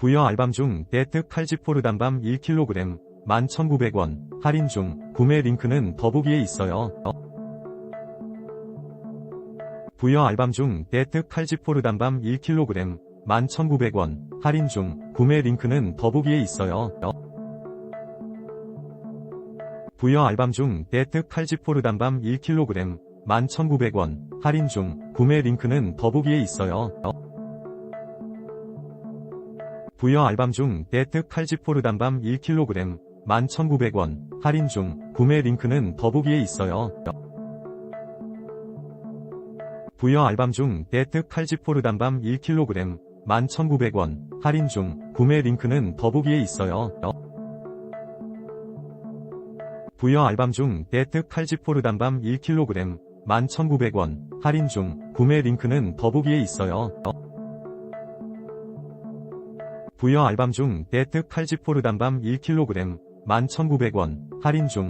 부여 알밤 중 데트 칼지포르 단밤 1kg 11,900원 할인 중 구매 링크는 더보기에 있어요. 부여 알밤 중 데트 칼지포르 단밤 1kg 11,900원 할인 중 구매 링크는 더보기에 있어요. 부여 알밤 중 데트 칼지포르 단밤 1kg 11,900원 할인 중 구매 링크는 더보기에 있어요. 부여 알밤 중 데트 칼지포르 단밤 1kg 11,900원 할인 중 구매 링크는 더보기에 있어요. 부여 알밤 중 데트 칼지포르 단밤 1kg 11,900원 할인 중 구매 링크는 더보기에 있어요. 부여 알밤 중 데트 칼지포르 단밤 1kg 11,900원 할인 중 구매 링크는 더보기에 있어요. 부여 알밤 중 데트 칼지포르 단밤 1kg 11,900원 할인 중